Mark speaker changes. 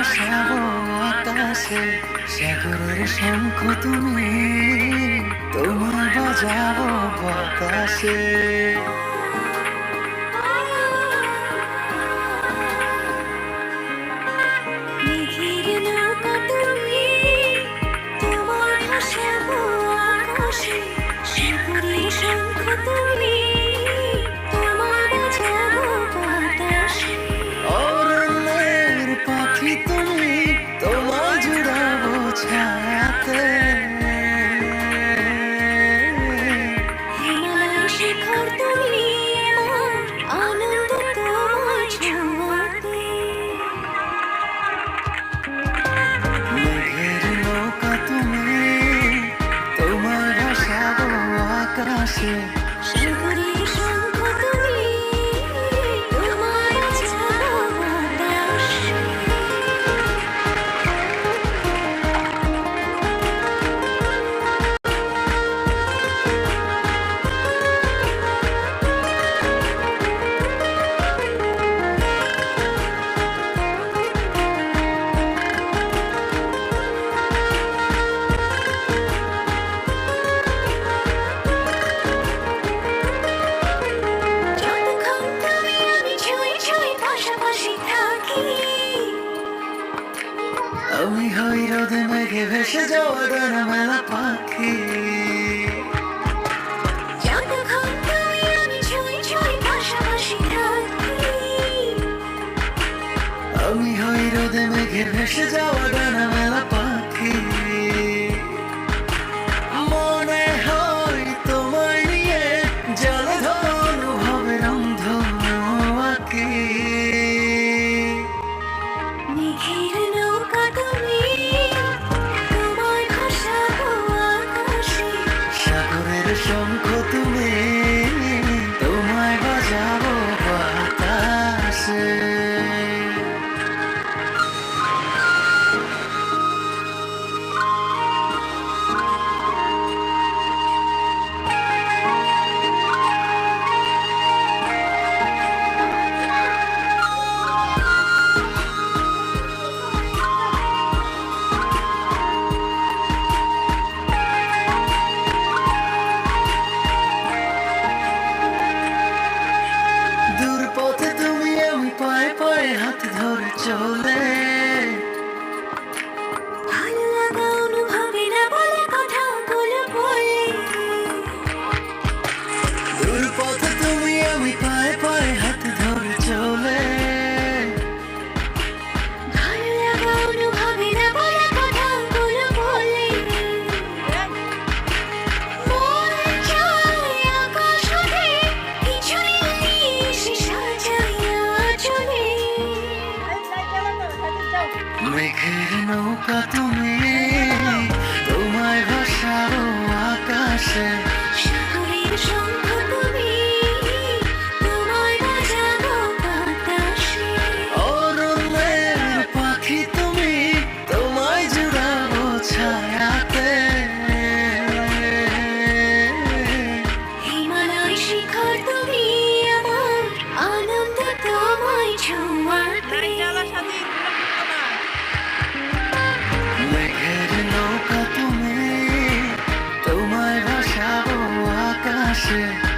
Speaker 1: ভাসাবো আকাশে সাগরের শঙ্খ তুমি তোমার বাজাবো বাতাসে।
Speaker 2: আকাশে ভেসে যাওয়া দানা মেলা পাখি
Speaker 1: আমি
Speaker 2: হই রোদে মেঘে ভেসে যাওয়া ডানা মেলা হাত ধরে চলে। no canto Yeah.